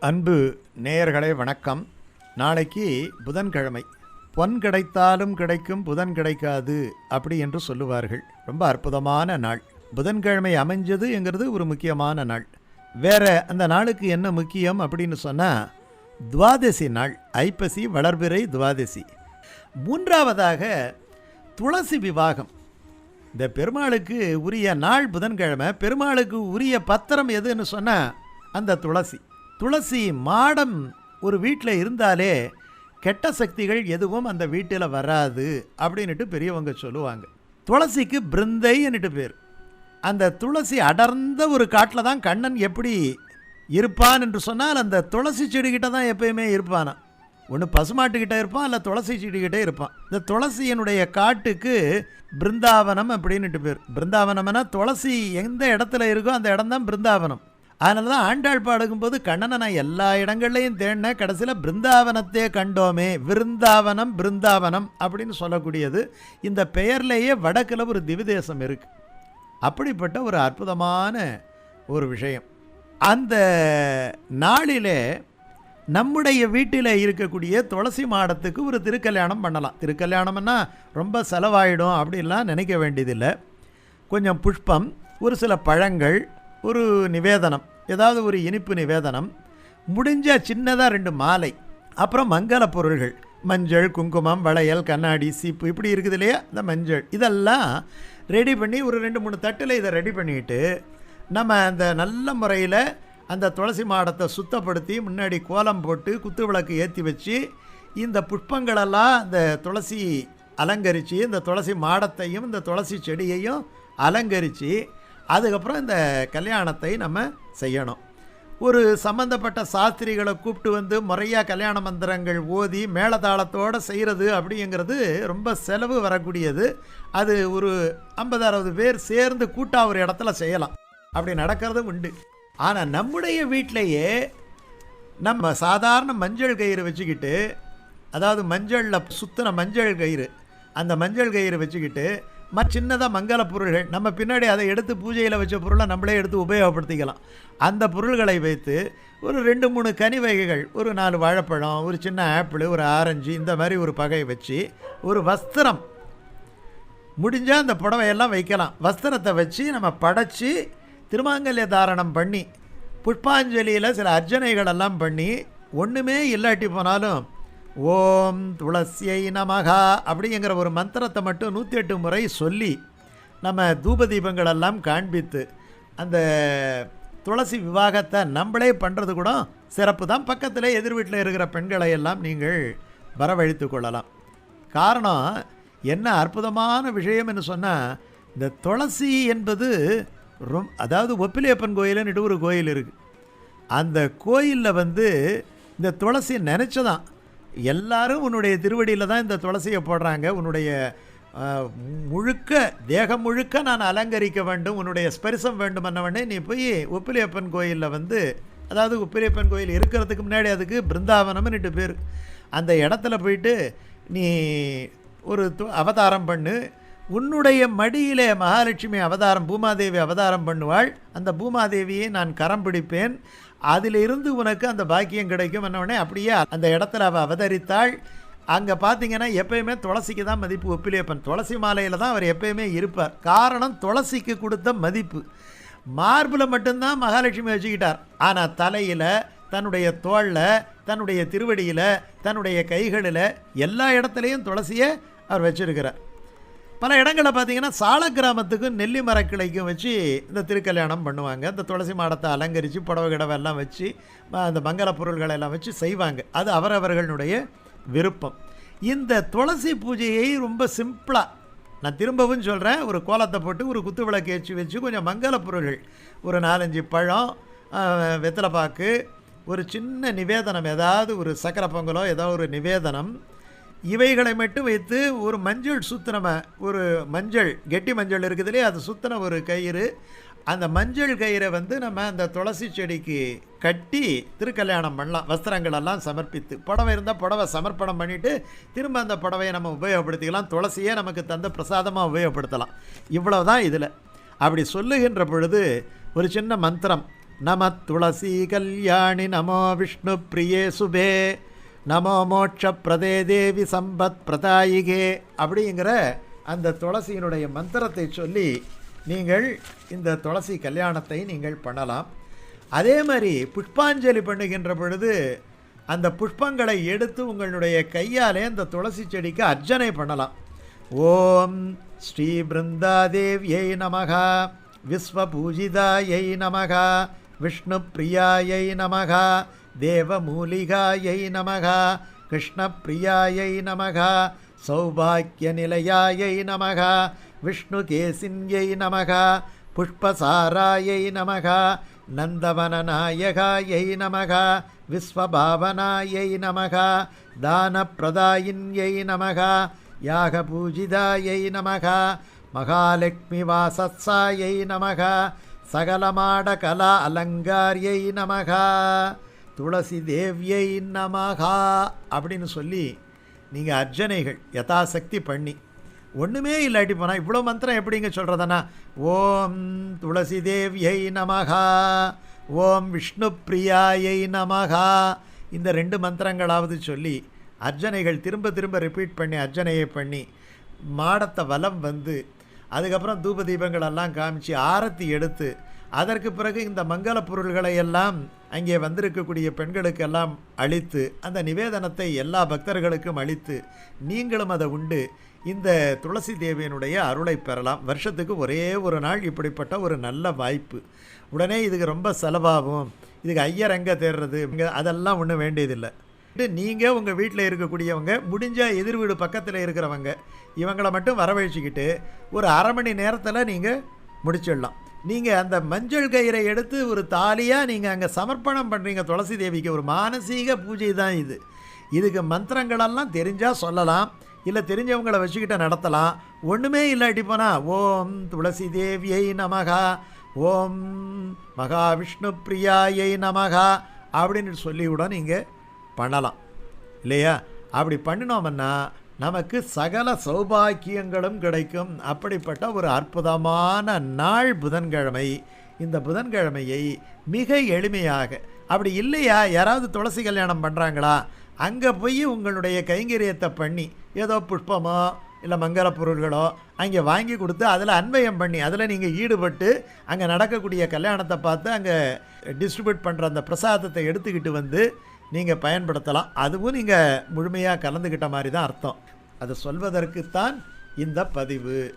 அன்பு நேயர்களே வணக்கம். நாளைக்கு புதன்கிழமை. பொன் கிடைத்தாலும் கிடைக்கும் புதன் கிடைக்காது அப்படி என்று சொல்லுவார்கள். ரொம்ப அற்புதமான நாள். புதன்கிழமை அமைஞ்சதுங்கிறது ஒரு முக்கியமான நாள். வேற அந்த நாளுக்கு என்ன முக்கியம் அப்படின்னு சொன்னால் துவாதசி நாள் ஐப்பசி வளர்பிறை துவாதசி. மூன்றாவதாக துளசி விவாகம். இந்த பெருமாளுக்கு உரிய நாள் புதன்கிழமை பெருமாளுக்கு உரிய பத்திரம் எதுன்னு சொன்னால் அந்த துளசி. துளசி மாடம் ஒரு வீட்டில் இருந்தாலே கெட்ட சக்திகள் எதுவும் அந்த வீட்டில் வராது அப்படின்ட்டு பெரியவங்க சொல்லுவாங்க. துளசிக்கு பிருந்தைன்னுட்டு பேர். அந்த துளசி அடர்ந்த ஒரு காட்டில் தான் கண்ணன் எப்படி இருப்பான் என்று சொன்னால் அந்த துளசி செடிக்கிட்ட தான் எப்பயுமே இருப்பானா. ஒன்று பசுமாட்டுக்கிட்ட இருப்பான் இல்லை துளசி செடிக்கிட்டே இருப்பான். இந்த துளசியினுடைய காட்டுக்கு பிருந்தாவனம் அப்படின்னுட்டு பேர். பிருந்தாவனம்னா துளசி எந்த இடத்துல இருக்கோ அந்த இடம் தான் பிருந்தாவனம். அதனால தான் ஆண்டாள் பாடுகும்போது கண்ணனை நான் எல்லா இடங்கள்லையும் தேடினேன். கடைசியில் பிருந்தாவனத்தே கண்டோமே. விருந்தாவனம் பிருந்தாவனம் அப்படின்னு சொல்லக்கூடியது. இந்த பெயர்லேயே வடக்கில் ஒரு திவிதேசம் இருக்குது அப்படிப்பட்ட ஒரு அற்புதமான ஒரு விஷயம். அந்த நாளிலே நம்முடைய வீட்டில் இருக்கக்கூடிய துளசி மாடத்துக்கு ஒரு திருக்கல்யாணம் பண்ணலாம். திருக்கல்யாணம்னா ரொம்ப செலவாயிடும் அப்படின்லாம் நினைக்க வேண்டியதில்லை. கொஞ்சம் புஷ்பம் ஒரு சில பழங்கள் ஒரு நிவேதனம் ஏதாவது ஒரு இனிப்பு நிவேதனம். முடிஞ்ச சின்னதாக ரெண்டு மாலை. அப்புறம் மங்கள பொருள்கள். மஞ்சள் குங்குமம் வளையல் கண்ணாடி சீப்பு இப்படி இருக்குது இல்லையா? இந்த மஞ்சள். இதெல்லாம் ரெடி பண்ணி ஒரு ரெண்டு மூணு தட்டில் இதை ரெடி பண்ணிட்டு நம்ம அந்த நல்ல முறையில் அந்த துளசி மாடத்தை சுத்தப்படுத்தி முன்னாடி கோலம் போட்டு குத்து விளக்கு ஏற்றி வச்சு இந்த புஷ்பங்களெல்லாம் இந்த துளசி அலங்கரித்து இந்த துளசி மாடத்தையும் இந்த துளசி செடியையும் அலங்கரித்து அதுக்கப்புறம் இந்த கல்யாணத்தை நம்ம செய்யணும். ஒரு சம்மந்தப்பட்ட சாஸ்திரிகளை கூப்பிட்டு வந்து முறையாக கல்யாண மந்திரங்கள் ஓதி மேளதாளத்தோடு செய்கிறது அப்படிங்கிறது ரொம்ப செலவு வரக்கூடியது. அது ஒரு ஐம்பது அறுபது பேர் சேர்ந்து கூட்டாக ஒரு இடத்துல செய்யலாம். அப்படி நடக்கிறது உண்டு. ஆனால் நம்முடைய வீட்டிலையே நம்ம சாதாரண மஞ்சள் கயிறு வச்சுக்கிட்டு அதாவது மஞ்சளில் சுத்தின மஞ்சள் கயிறு அந்த மஞ்சள் கயிறு வச்சுக்கிட்டு மற்ற சின்னதாக மங்கள பொருள்கள். நம்ம பின்னாடி அதை எடுத்து பூஜையில் வச்ச பொருளை நம்மளே எடுத்து உபயோகப்படுத்திக்கலாம். அந்த பொருள்களை வைத்து ஒரு ரெண்டு மூணு கனி வகைகள் ஒரு நாலு வாழைப்பழம் ஒரு சின்ன ஆப்பிள் ஒரு ஆரஞ்சு இந்த மாதிரி ஒரு பகை வச்சு ஒரு வஸ்திரம். முடிஞ்சால் அந்த புடவையெல்லாம் வைக்கலாம். வஸ்திரத்தை வச்சு நம்ம படைச்சி திருமாங்கல்ய தாரணம் பண்ணி புஷ்பாஞ்சலியில் சில அர்ச்சனைகளெல்லாம் பண்ணி ஒன்றுமே இல்லாட்டி போனாலும் ஓம் துளசியை நமகா அப்படிங்கிற ஒரு மந்திரத்தை மட்டும் நூற்றி எட்டு முறை சொல்லி நம்ம தூப தீபங்களெல்லாம் காண்பித்து அந்த துளசி விவாகத்தை நம்மளே பண்ணுறது கூட சிறப்பு தான். பக்கத்தில் எதிர் வீட்டில் இருக்கிற பெண்களை எல்லாம் நீங்கள் வரவழைத்து கொள்ளலாம். காரணம் என்ன அற்புதமான விஷயம்னு சொன்னால் இந்த துளசி என்பது ரொம் அதாவது ஒப்பிலியப்பன் கோயிலுன்னு ஒரு கோயில் இருக்குது அந்த கோயிலில் வந்து இந்த துளசி நினச்சதான். எல்லாரும் உன்னுடைய திருவடியில் தான் இந்த துளசியை போடுறாங்க. உன்னுடைய முழுக்க தேகம் முழுக்க நான் அலங்கரிக்க வேண்டும். உன்னுடைய ஸ்பரிசம் வேண்டும் என்னவனே நீ போய் உப்பிலியப்பன் கோயிலில் வந்து அதாவது உப்பிலியப்பன் கோயில் இருக்கிறதுக்கு முன்னாடி அதுக்கு பிருந்தாவனம்னுட்டு பேர். அந்த இடத்துல போயிட்டு நீ ஒரு து- அவதாரம் பண்ணு. உன்னுடைய மடியிலே மகாலட்சுமி அவதாரம் பூமாதேவி அவதாரம் பண்ணுவாள். அந்த பூமாதேவியை நான் கரம் பிடிப்பேன். அதிலிருந்து உனக்கு அந்த பாக்கியம் கிடைக்கும் என்னவுடனே அப்படியே அந்த இடத்துல அவள் அவதரித்தாள். அங்கே பார்த்தீங்கன்னா எப்பயுமே துளசிக்கு தான் மதிப்பு ஒப்பிலியப்பன் துளசி மாலையில் தான் அவர் எப்பயுமே இருப்பார். காரணம் துளசிக்கு கொடுத்த மதிப்பு. மார்பில் மட்டும்தான் மகாலட்சுமி வச்சுக்கிட்டார். ஆனால் தலையில் தன்னுடைய தோளில் தன்னுடைய திருவடியில் தன்னுடைய கைகளில் எல்லா இடத்துலையும் துளசியை அவர் வச்சிருக்கிறார். பல இடங்களில் பார்த்தீங்கன்னா சால கிராமத்துக்கும் நெல்லி மரக்கிளைக்கும் வச்சு இந்த திருக்கல்யாணம் பண்ணுவாங்க. இந்த துளசி மாடத்தை அலங்கரித்து புடவை கிடவை எல்லாம் வச்சு அந்த மங்கள பொருள்களை எல்லாம் வச்சு செய்வாங்க. அது அவரவர்களுடைய விருப்பம். இந்த துளசி பூஜையை ரொம்ப சிம்பிளாக நான் திரும்பவும் சொல்கிறேன் ஒரு கோலத்தை போட்டு ஒரு குத்து விளக்கு ஏற்றி வச்சு கொஞ்சம் மங்கள பொருள்கள். ஒரு நாலஞ்சு பழம் வெத்தலைப்பாக்கு ஒரு சின்ன நிவேதனம் ஏதாவது ஒரு சக்கரை பொங்கலோ ஏதோ ஒரு நிவேதனம் இவைகளை மட்டும் வைத்து ஒரு மஞ்சள் சுத்தின ஒரு மஞ்சள் கெட்டி மஞ்சள் இருக்குது இல்லையா? அது சுத்தின ஒரு கயிறு. அந்த மஞ்சள் கயிறை வந்து நம்ம அந்த துளசி செடிக்கு கட்டி திருக்கல்யாணம் பண்ணலாம். வஸ்திரங்களெல்லாம் சமர்ப்பித்து. புடவை இருந்தால் புடவை சமர்ப்பணம் பண்ணிவிட்டு திரும்ப அந்த புடவையை நம்ம உபயோகப்படுத்திக்கலாம். துளசியே நமக்கு தந்த பிரசாதமாக உபயோகப்படுத்தலாம். இவ்வளோ தான் இதில். அப்படி சொல்லுகின்ற பொழுது ஒரு சின்ன மந்திரம். நம துளசி கல்யாணி நமோ விஷ்ணு பிரியே சுபே. நமோ மோட்ச பிரதே தேவி சம்பத் பிரதாயிகே அப்படிங்கிற அந்த துளசியினுடைய மந்திரத்தை சொல்லி நீங்கள் இந்த துளசி கல்யாணத்தை நீங்கள் பண்ணலாம். அதே மாதிரி புஷ்பாஞ்சலி பண்ணுகின்ற பொழுது அந்த புஷ்பங்களை எடுத்து உங்களுடைய கையாலே அந்த துளசி செடிக்கு அர்ச்சனை பண்ணலாம். ஓம் ஸ்ரீ பிருந்தாதேவியை நமகா விஸ்வபூஜிதாயை நமகா விஷ்ணு பிரியாயை நமகா தேவமூலிகாயை நமகா கிருஷ்ணப்பிரியாயை நமகா சௌபாக்கியநிலையாயை நமகா விஷ்ணுகேசின்யை நமகா புஷ்பசாராயை நமகா நந்தவனநாயகாயை நமகா விஸ்வபாவனாயை நமகா தானப்பிரதாயின்யை நமகா யாகபூஜிதாயை நமகா மகாலட்சுமி வாசத்சாயை நமகா சகலமாடகலா அலங்காரியை நமகா. துளசி தேவியை நமகா அப்படின்னு சொல்லி நீங்கள் அர்ஜனைகள் யதாசக்தி பண்ணி ஒன்றுமே இல்லாட்டி போனால் இவ்வளோ மந்திரம் எப்படிங்க சொல்கிறதுனா ஓம் துளசி தேவியை நமகா ஓம் விஷ்ணு பிரியாயை நமகா இந்த ரெண்டு மந்திரங்களாவது சொல்லி அர்ஜனைகள் திரும்ப திரும்ப ரிப்பீட் பண்ணி அர்ஜனையை பண்ணி மாடத்தை வலம் வந்து அதுக்கப்புறம் தூப தீபங்களெல்லாம் காமிச்சு ஆரத்தி எடுத்து அதற்கு பிறகு இந்த மங்கள பொருள்களை எல்லாம் அங்கே வந்திருக்கக்கூடிய பெண்களுக்கெல்லாம் அளித்து அந்த நிவேதனத்தை எல்லா பக்தர்களுக்கும் அளித்து நீங்களும் அதை உண்டு. இந்த துளசி தேவியனுடைய அருளை பெறலாம். வருஷத்துக்கு ஒரே ஒரு நாள் இப்படிப்பட்ட ஒரு நல்ல வாய்ப்பு. உடனே இதுக்கு ரொம்ப செலவாகும். இதுக்கு ஐயர் எங்கே தேடுறது இங்கே அதெல்லாம் ஒன்றும் வேண்டியதில்லை. நீங்கள் உங்கள் வீட்டில் இருக்கக்கூடியவங்க முடிஞ்ச எதிர் வீடு பக்கத்தில் இருக்கிறவங்க இவங்களை மட்டும் வரவழைச்சிக்கிட்டு ஒரு அரை மணி நேரத்தில் நீங்கள் முடிச்சிடலாம். நீங்கள் அந்த மஞ்சள் கயிறை எடுத்து ஒரு தாலியாக நீங்கள் அங்கே சமர்ப்பணம் பண்ணுறீங்க துளசி தேவிக்கு. ஒரு மானசீக பூஜை தான் இது. இதுக்கு மந்திரங்களெல்லாம் தெரிஞ்சால் சொல்லலாம். இல்லை தெரிஞ்சவங்களை வச்சுக்கிட்ட நடத்தலாம். ஒன்றுமே இல்லாட்டி போனால் ஓம் துளசி தேவியை நமகா. ஓம் மகாவிஷ்ணு பிரியாயை நமகா. அப்படின்னு சொல்லி கூட நீங்கள் பண்ணலாம். இல்லையா? அப்படி பண்ணினோம்னா நமக்கு சகல சௌபாக்கியங்களும் கிடைக்கும். அப்படிப்பட்ட ஒரு அற்புதமான நாள் புதன்கிழமை. இந்த புதன்கிழமையை மிக எளிமையாக அப்படி இல்லையா? யாராவது துளசி கல்யாணம் பண்ணுறாங்களா அங்கே போய் உங்களுடைய கைங்கரியத்தை பண்ணி ஏதோ புஷ்பமோ இல்லை மங்கள பொருள்களோ அங்கே வாங்கி கொடுத்து அதில் அன்வயம் பண்ணி அதில் நீங்கள் ஈடுபட்டு அங்கே நடக்கக்கூடிய கல்யாணத்தை பார்த்து அங்கே டிஸ்ட்ரிபியூட் பண்ணுற அந்த பிரசாதத்தை எடுத்துக்கிட்டு வந்து நீங்கள் பயன்படுத்தலாம். அதுவும் நீங்கள் முழுமையாக கலந்துக்கிட்ட மாதிரி தான் அர்த்தம். அது சொல்வதற்குத்தான் இந்த பதிவு.